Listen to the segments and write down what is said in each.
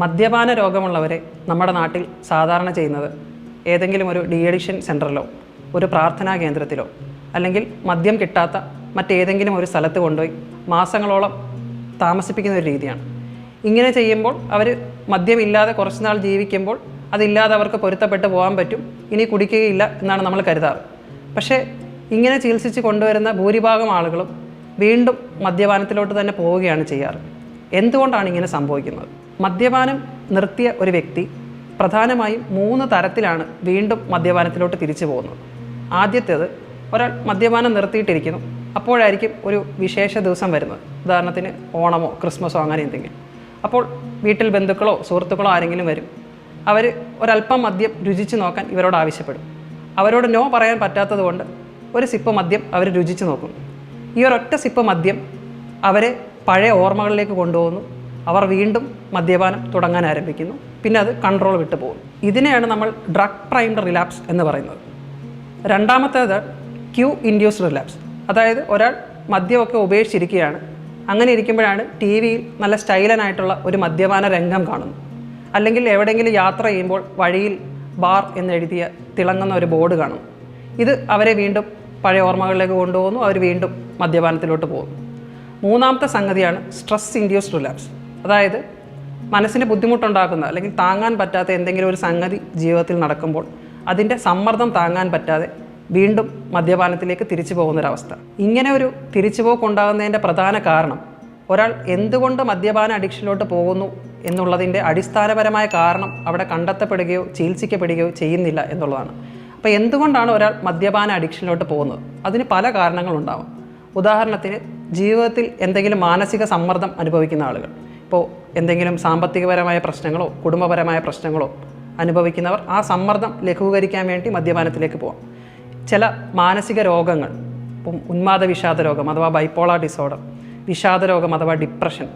മദ്യപാന രോഗമുള്ളവരെ നമ്മുടെ നാട്ടിൽ സാധാരണ ചെയ്യുന്നത് ഏതെങ്കിലും ഒരു ഡി അഡിക്ഷൻ സെന്ററിലോ ഒരു പ്രാർത്ഥനാ കേന്ദ്രത്തിലോ അല്ലെങ്കിൽ മദ്യം കിട്ടാത്ത മറ്റേതെങ്കിലും ഒരു സ്ഥലത്ത് കൊണ്ടുപോയി മാസങ്ങളോളം താമസിപ്പിക്കുന്ന ഒരു രീതിയാണ്. ഇങ്ങനെ ചെയ്യുമ്പോൾ അവർ മദ്യമില്ലാതെ കുറച്ച് നാൾ ജീവിക്കുമ്പോൾ അതില്ലാതെ അവർക്ക് പൊരുത്തപ്പെട്ട് പോകാൻ പറ്റും ഇനി കുടിക്കുകയില്ല എന്നാണ് നമ്മൾ കരുതാറ്. പക്ഷേ ഇങ്ങനെ ചികിത്സിച്ച് കൊണ്ടുവരുന്ന ഭൂരിഭാഗം ആളുകളും വീണ്ടും മദ്യപാനത്തിലോട്ട് തന്നെ പോവുകയാണ് ചെയ്യാറ്. എന്തുകൊണ്ടാണ് ഇങ്ങനെ സംഭവിക്കുന്നത്? മദ്യപാനം നിർത്തിയ ഒരു വ്യക്തി പ്രധാനമായും മൂന്ന് തരത്തിലാണ് വീണ്ടും മദ്യപാനത്തിലോട്ട് തിരിച്ചു പോകുന്നത്. ആദ്യത്തേത് ഒരാൾ മദ്യപാനം നിർത്തിയിട്ടിരിക്കുന്നു. അപ്പോഴായിരിക്കും ഒരു വിശേഷ ദിവസം വരുന്നത്. ഉദാഹരണത്തിന് ഓണമോ ക്രിസ്മസോ അങ്ങനെ എന്തെങ്കിലും. അപ്പോൾ വീട്ടിൽ ബന്ധുക്കളോ സുഹൃത്തുക്കളോ ആരെങ്കിലും വരും. അവർ ഒരല്പം മദ്യം രുചിച്ച് നോക്കാൻ ഇവരോട് ആവശ്യപ്പെടും. അവരോട് നോ പറയാൻ പറ്റാത്തതുകൊണ്ട് ഒരു സിപ്പ് മദ്യം അവർ രുചിച്ച് നോക്കും. ഈ ഒരൊറ്റ സിപ്പ് മദ്യം അവരെ പഴയ ഓർമ്മകളിലേക്ക് കൊണ്ടുപോകുന്നു. അവർ വീണ്ടും മദ്യപാനം തുടങ്ങാൻ ആരംഭിക്കുന്നു. പിന്നെ അത് കൺട്രോൾ വിട്ടു പോകും ഇതിനെയാണ് നമ്മൾ ഡ്രഗ് പ്രൈംഡ് റിലാപ്സ് എന്ന് പറയുന്നത്. രണ്ടാമത്തേത് ക്യൂ ഇൻഡ്യൂസ്ഡ് റിലാപ്സ് അതായത് ഒരാൾ മദ്യമൊക്കെ ഉപേക്ഷിച്ചിരിക്കുകയാണ്. അങ്ങനെ ഇരിക്കുമ്പോഴാണ് ടി വിയിൽ നല്ല സ്റ്റൈലനായിട്ടുള്ള ഒരു മദ്യപാന രംഗം കാണുന്നു അല്ലെങ്കിൽ എവിടെയെങ്കിലും യാത്ര ചെയ്യുമ്പോൾ വഴിയിൽ ബാർ എന്നെഴുതിയ തിളങ്ങുന്ന ഒരു ബോർഡ് കാണും ഇത് അവരെ വീണ്ടും പഴയ ഓർമ്മകളിലേക്ക് കൊണ്ടുപോകുന്നു. അവർ വീണ്ടും മദ്യപാനത്തിലോട്ട് പോകുന്നു. മൂന്നാമത്തെ സംഗതിയാണ് സ്ട്രെസ് ഇൻഡ്യൂസ്ഡ് റിലാപ്സ് അതായത് മനസ്സിന് ബുദ്ധിമുട്ടുണ്ടാക്കുന്ന അല്ലെങ്കിൽ താങ്ങാൻ പറ്റാത്ത എന്തെങ്കിലും ഒരു സംഗതി ജീവിതത്തിൽ നടക്കുമ്പോൾ അതിന്റെ സമ്മർദ്ദം താങ്ങാൻ പറ്റാതെ വീണ്ടും മദ്യപാനത്തിലേക്ക് തിരിച്ചു പോകുന്നൊരവസ്ഥ. ഇങ്ങനെ ഒരു തിരിച്ചുപോക്കുണ്ടാകുന്നതിന്റെ പ്രധാന കാരണം ഒരാൾ എന്തുകൊണ്ട് മദ്യപാന അഡിക്ഷനിലോട്ട് പോകുന്നു എന്നുള്ളതിന്റെ അടിസ്ഥാനപരമായ കാരണം അവിടെ കണ്ടെത്തപ്പെടുകയോ ചികിത്സിക്കപ്പെടുകയോ ചെയ്യുന്നില്ല എന്നുള്ളതാണ്. അപ്പോൾ എന്തുകൊണ്ടാണ് ഒരാൾ മദ്യപാന അഡിക്ഷനിലോട്ട് പോകുന്നത്? അതിന് പല കാരണങ്ങളുണ്ടാവും. ഉദാഹരണത്തിന് ജീവിതത്തിൽ എന്തെങ്കിലും മാനസിക സമ്മർദ്ദം അനുഭവിക്കുന്ന ആളുകൾ. ഇപ്പോൾ എന്തെങ്കിലും സാമ്പത്തികപരമായ പ്രശ്നങ്ങളോ കുടുംബപരമായ പ്രശ്നങ്ങളോ അനുഭവിക്കുന്നവർ ആ സമ്മർദ്ദം ലഘൂകരിക്കാൻ വേണ്ടി മദ്യപാനത്തിലേക്ക് പോകാം ചില മാനസിക രോഗങ്ങൾ ഇപ്പം ഉന്മാദ വിഷാദ രോഗം അഥവാ ബൈപ്പോളാർ ഡിസോർഡർ വിഷാദ രോഗം അഥവാ ഡിപ്രഷൻ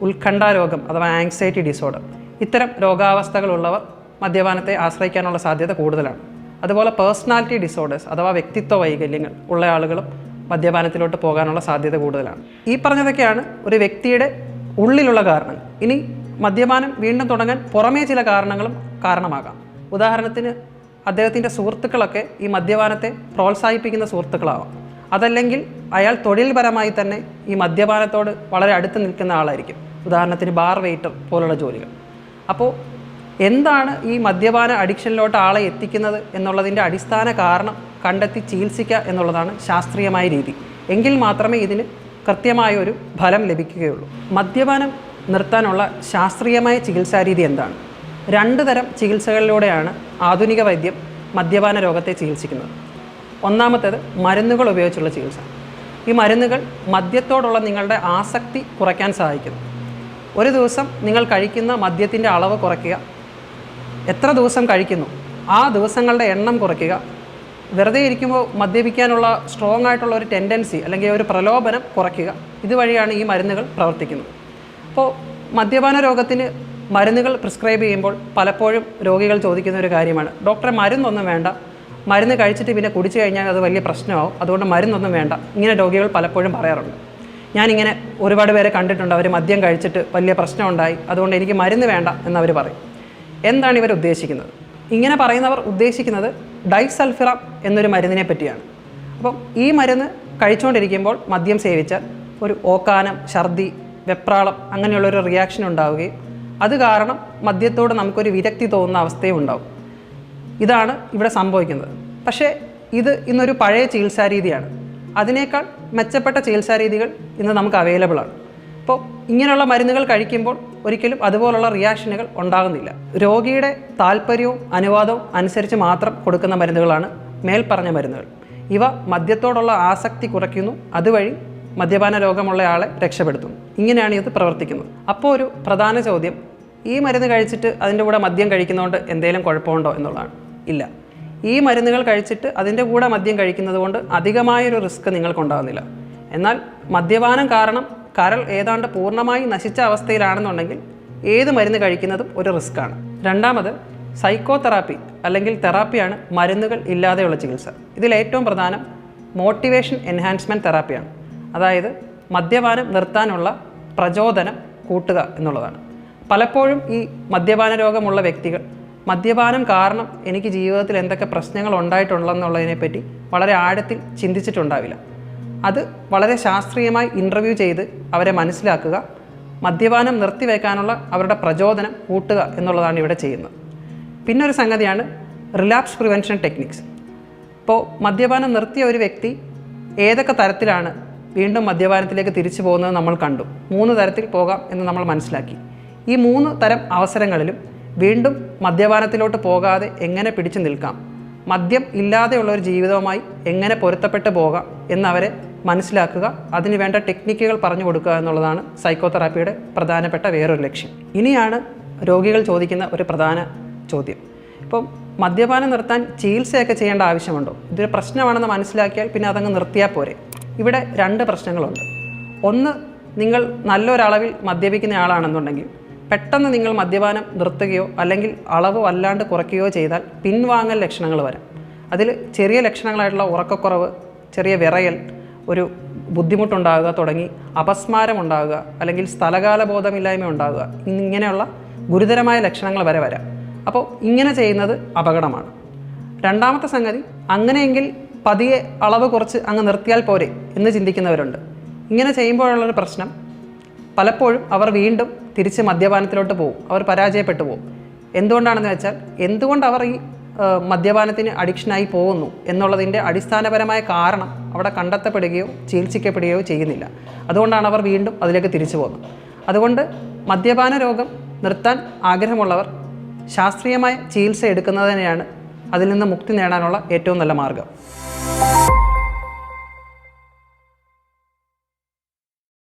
ഉത്കണ്ഠ രോഗം അഥവാ ആങ്സൈറ്റി ഡിസോർഡർ ഇത്തരം രോഗാവസ്ഥകളുള്ളവർ മദ്യപാനത്തെ ആശ്രയിക്കാനുള്ള സാധ്യത കൂടുതലാണ്. അതുപോലെ പേഴ്സണാലിറ്റി ഡിസോർഡേഴ്സ് അഥവാ വ്യക്തിത്വ വൈകല്യങ്ങൾ ഉള്ള ആളുകളും മദ്യപാനത്തിലോട്ട് പോകാനുള്ള സാധ്യത കൂടുതലാണ്. ഈ പറഞ്ഞതൊക്കെയാണ് ഒരു വ്യക്തിയുടെ ഉള്ളിലുള്ള കാരണങ്ങൾ. ഇനി മദ്യപാനം വീണ്ടും തുടങ്ങാൻ പുറമേ ചില കാരണങ്ങളും കാരണമാകാം. ഉദാഹരണത്തിന് അദ്ദേഹത്തിന്റെ സുഹൃത്തുക്കളൊക്കെ ഈ മദ്യപാനത്തെ പ്രോത്സാഹിപ്പിക്കുന്ന സുഹൃത്തുക്കളാവാം. അതല്ലെങ്കിൽ അയാൾ തൊഴിൽപരമായി തന്നെ ഈ മദ്യപാനത്തോട് വളരെ അടുത്ത് നിൽക്കുന്ന ആളായിരിക്കും. ഉദാഹരണത്തിന് ബാർ വെയിറ്റർ പോലുള്ള ജോലികൾ. അപ്പോൾ എന്താണ് ഈ മദ്യപാന അഡിക്ഷനിലോട്ട് ആളെ എത്തിക്കുന്നത് എന്നുള്ളതിന്റെ അടിസ്ഥാന കാരണം കണ്ടെത്തി ചികിത്സിക്കുക എന്നുള്ളതാണ് ശാസ്ത്രീയമായ രീതി. എങ്കിൽ മാത്രമേ ഇതിന് കൃത്യമായ ഒരു ഫലം ലഭിക്കുകയുള്ളൂ. മദ്യപാനം നിർത്താനുള്ള ശാസ്ത്രീയമായ ചികിത്സാരീതി എന്താണ്? രണ്ട് തരം ചികിത്സകളിലൂടെയാണ് ആധുനിക വൈദ്യം മദ്യപാന രോഗത്തെ ചികിത്സിക്കുന്നത്. ഒന്നാമത്തേത് മരുന്നുകൾ ഉപയോഗിച്ചുള്ള ചികിത്സ. ഈ മരുന്നുകൾ മദ്യത്തോടുള്ള നിങ്ങളുടെ ആസക്തി കുറയ്ക്കാൻ സഹായിക്കുന്നു. ഒരു ദിവസം നിങ്ങൾ കഴിക്കുന്ന മദ്യത്തിന്റെ അളവ് കുറയ്ക്കുക. എത്ര ദിവസം കഴിക്കുന്നു? ആ ദിവസങ്ങളുടെ എണ്ണം കുറയ്ക്കുക. വെറുതെ ഇരിക്കുമ്പോൾ മദ്യപിക്കാനുള്ള സ്ട്രോങ് ആയിട്ടുള്ള ഒരു ടെൻഡൻസി അല്ലെങ്കിൽ ഒരു പ്രലോഭനം കുറയ്ക്കുക. ഇതുവഴിയാണ് ഈ മരുന്നുകൾ പ്രവർത്തിക്കുന്നത്. അപ്പോൾ മദ്യപാന രോഗത്തിന് മരുന്നുകൾ പ്രിസ്ക്രൈബ് ചെയ്യുമ്പോൾ പലപ്പോഴും രോഗികൾ ചോദിക്കുന്ന ഒരു കാര്യമാണ്. ഡോക്ടറെ മരുന്നൊന്നും വേണ്ട. മരുന്ന് കഴിച്ചിട്ട് പിന്നെ കുടിച്ചു കഴിഞ്ഞാൽ അത് വലിയ പ്രശ്നമാവും. അതുകൊണ്ട് മരുന്നൊന്നും വേണ്ട. ഇങ്ങനെ രോഗികൾ പലപ്പോഴും പറയാറുണ്ട്. ഞാനിങ്ങനെ ഒരുപാട് പേരെ കണ്ടിട്ടുണ്ട്. അവർ മദ്യം കഴിച്ചിട്ട് വലിയ പ്രശ്നമുണ്ടായി. അതുകൊണ്ട് എനിക്ക് മരുന്ന് വേണ്ട എന്നവർ പറയും. എന്താണ് ഇവർ ഉദ്ദേശിക്കുന്നത്? ഇങ്ങനെ പറയുന്നവർ ഉദ്ദേശിക്കുന്നത് ഡൈസൾഫിറം എന്നൊരു മരുന്നിനെ പറ്റിയാണ്. അപ്പം ഈ മരുന്ന് കഴിച്ചുകൊണ്ടിരിക്കുമ്പോൾ മദ്യം സേവിച്ചാൽ ഒരു ഓക്കാനം ഛർദി വെപ്രാളം അങ്ങനെയുള്ളൊരു റിയാക്ഷൻ ഉണ്ടാവുകയും അത് കാരണം മദ്യത്തോട് നമുക്കൊരു വിരക്തി തോന്നുന്ന അവസ്ഥയും ഉണ്ടാവും. ഇതാണ് ഇവിടെ സംഭവിക്കുന്നത്. പക്ഷേ ഇത് ഇന്നൊരു പഴയ ചികിത്സാ രീതിയാണ്. അതിനേക്കാൾ മെച്ചപ്പെട്ട ചികിത്സാ രീതികൾ ഇന്ന് നമുക്ക് അവൈലബിൾ ആണ്. അപ്പോൾ ഇങ്ങനെയുള്ള മരുന്നുകൾ കഴിക്കുമ്പോൾ ഒരിക്കലും അതുപോലുള്ള റിയാക്ഷനുകൾ ഉണ്ടാകുന്നില്ല. രോഗിയുടെ താല്പര്യവും അനുവാദവും അനുസരിച്ച് മാത്രം കൊടുക്കുന്ന മരുന്നുകളാണ് മേൽപ്പറഞ്ഞ മരുന്നുകൾ. ഇവ മദ്യത്തോടുള്ള ആസക്തി കുറയ്ക്കുന്നു അതുവഴി മദ്യപാന രോഗമുള്ള ആളെ രക്ഷപ്പെടുത്തുന്നു. ഇങ്ങനെയാണ് ഇത് പ്രവർത്തിക്കുന്നത്. അപ്പോൾ ഒരു പ്രധാന ചോദ്യം ഈ മരുന്ന് കഴിച്ചിട്ട് അതിന്റെ കൂടെ മദ്യം കഴിക്കുന്നതുകൊണ്ട് എന്തെങ്കിലും കുഴപ്പമുണ്ടോ എന്നുള്ളതാണ്. ഇല്ല. ഈ മരുന്നുകൾ കഴിച്ചിട്ട് അതിന്റെ കൂടെ മദ്യം കഴിക്കുന്നത് കൊണ്ട് അധികമായൊരു റിസ്ക് നിങ്ങൾക്കുണ്ടാകുന്നില്ല. എന്നാൽ മദ്യപാനം കാരണം കരൾ ഏതാണ്ട് പൂർണമായി നശിച്ച അവസ്ഥയിലാണെന്നുണ്ടെങ്കിൽ ഏത് മരുന്ന് കഴിക്കുന്നതും ഒരു റിസ്ക് ആണ്. രണ്ടാമത് സൈക്കോ തെറാപ്പി അല്ലെങ്കിൽ തെറാപ്പിയാണ് മരുന്നുകൾ ഇല്ലാതെയുള്ള ചികിത്സ. ഇതിൽ ഏറ്റവും പ്രധാനം മോട്ടിവേഷൻ എൻഹാൻസ്മെന്റ് തെറാപ്പിയാണ് അതായത് മദ്യപാനം നിർത്താനുള്ള പ്രചോദനം കൂട്ടുക എന്നുള്ളതാണ്. പലപ്പോഴും ഈ മദ്യപാന രോഗമുള്ള വ്യക്തികൾ മദ്യപാനം കാരണം എനിക്ക് ജീവിതത്തിൽ എന്തൊക്കെ പ്രശ്നങ്ങൾ ഉണ്ടായിട്ടുള്ളതെന്നുള്ളതിനെപ്പറ്റി വളരെ ആഴത്തിൽ ചിന്തിച്ചിട്ടുണ്ടാവില്ല. അത് വളരെ ശാസ്ത്രീയമായി ഇന്റർവ്യൂ ചെയ്ത് അവരെ മനസ്സിലാക്കുക മദ്യപാനം നിർത്തിവെക്കാനുള്ള അവരുടെ പ്രചോദനം കൂട്ടുക എന്നുള്ളതാണ് ഇവിടെ ചെയ്യുന്നത്. പിന്നെ ഒരു സംഗതിയാണ് റിലാപ്സ് പ്രിവെൻഷൻ ടെക്നിക്സ് ഇപ്പോൾ മദ്യപാനം നിർത്തിയ ഒരു വ്യക്തി ഏതൊക്കെ തരത്തിലാണ് വീണ്ടും മദ്യപാനത്തിലേക്ക് തിരിച്ചു പോകുന്നത് നമ്മൾ കണ്ടു. മൂന്ന് തരത്തിൽ പോകാം എന്ന് നമ്മൾ മനസ്സിലാക്കി. ഈ മൂന്ന് തരം അവസരങ്ങളിലും വീണ്ടും മദ്യപാനത്തിലോട്ട് പോകാതെ എങ്ങനെ പിടിച്ചു നിൽക്കാം? മദ്യം ഇല്ലാതെയുള്ള ഒരു ജീവിതവുമായി എങ്ങനെ പൊരുത്തപ്പെട്ട് പോകാം എന്നവരെ മനസ്സിലാക്കുക അതിന് വേണ്ട ടെക്നിക്കുകൾ പറഞ്ഞു കൊടുക്കുക എന്നുള്ളതാണ് സൈക്കോതെറാപ്പിയുടെ പ്രധാനപ്പെട്ട വേറൊരു ലക്ഷ്യം. ഇനിയാണ് രോഗികൾ ചോദിക്കുന്ന ഒരു പ്രധാന ചോദ്യം. ഇപ്പം മദ്യപാനം നിർത്താൻ ചികിത്സയൊക്കെ ചെയ്യേണ്ട ആവശ്യമുണ്ടോ? ഇതൊരു പ്രശ്നമാണെന്ന് മനസ്സിലാക്കിയാൽ പിന്നെ അതങ്ങ് നിർത്തിയാൽ പോരെ. ഇവിടെ രണ്ട് പ്രശ്നങ്ങളുണ്ട്. ഒന്ന് നിങ്ങൾ നല്ലൊരളവിൽ മദ്യപിക്കുന്ന ആളാണെന്നുണ്ടെങ്കിൽ പെട്ടെന്ന് നിങ്ങൾ മദ്യപാനം നിർത്തുകയോ അല്ലെങ്കിൽ അളവ് വല്ലാണ്ട് കുറയ്ക്കുകയോ ചെയ്താൽ പിൻവാങ്ങൽ ലക്ഷണങ്ങൾ വരാം. അതിൽ ചെറിയ ലക്ഷണങ്ങളായിട്ടുള്ള ഉറക്കക്കുറവ് ചെറിയ വിറയൽ ഒരു ബുദ്ധിമുട്ടുണ്ടാകുക തുടങ്ങി അപസ്മാരം ഉണ്ടാകുക അല്ലെങ്കിൽ സ്ഥലകാല ബോധമില്ലായ്മ ഉണ്ടാകുക ഇങ്ങനെയുള്ള ഗുരുതരമായ ലക്ഷണങ്ങൾ വരെ വരാം. അപ്പോൾ ഇങ്ങനെ ചെയ്യുന്നത് അപകടമാണ്. രണ്ടാമത്തെ സംഗതി അങ്ങനെയെങ്കിൽ പതിയെ അളവ് കുറച്ച് അങ്ങ് നിർത്തിയാൽ പോരെ എന്ന് ചിന്തിക്കുന്നവരുണ്ട്. ഇങ്ങനെ ചെയ്യുമ്പോഴുള്ളൊരു പ്രശ്നം പലപ്പോഴും അവർ വീണ്ടും തിരിച്ച് മദ്യപാനത്തിലോട്ട് പോകും. അവർ പരാജയപ്പെട്ടു പോകും. എന്തുകൊണ്ടാണെന്ന് വെച്ചാൽ എന്തുകൊണ്ട് അവർ ഈ മദ്യപാനത്തിന് അഡിക്ഷനായി പോകുന്നു എന്നുള്ളതിന്റെ അടിസ്ഥാനപരമായ കാരണം അവിടെ കണ്ടെത്തപ്പെടുകയോ ചികിത്സിക്കപ്പെടുകയോ ചെയ്യുന്നില്ല. അതുകൊണ്ടാണ് അവർ വീണ്ടും അതിലേക്ക് തിരിച്ചു പോകുന്നത്. അതുകൊണ്ട് മദ്യപാന രോഗം നിർത്താൻ ആഗ്രഹമുള്ളവർ ശാസ്ത്രീയമായ ചികിത്സ എടുക്കുന്നത് തന്നെയാണ് അതിൽ നിന്ന് മുക്തി നേടാനുള്ള ഏറ്റവും നല്ല മാർഗം.